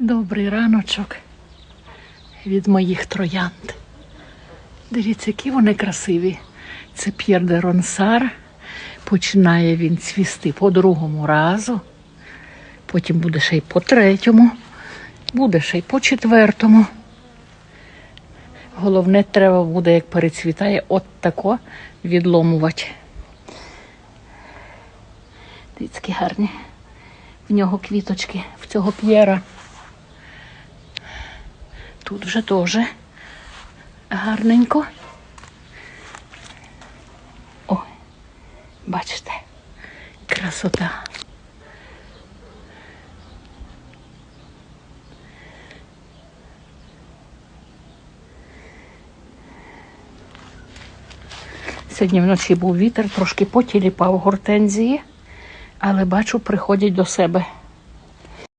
Добрий раночок від моїх троянд. Дивіться, які вони красиві. Це П'єр де Ронсар. Починає він цвісти по другому разу. Потім буде ще й по третьому, буде ще й по четвертому. Головне, треба буде, як перецвітає, от тако відломувати. Дивіться, які гарні. В нього квіточки, в цього п'єра. Тут вже теж гарненько. О, бачите, красота. Сьогодні вночі був вітер, трошки потіліпав гортензії, але бачу, приходять до себе.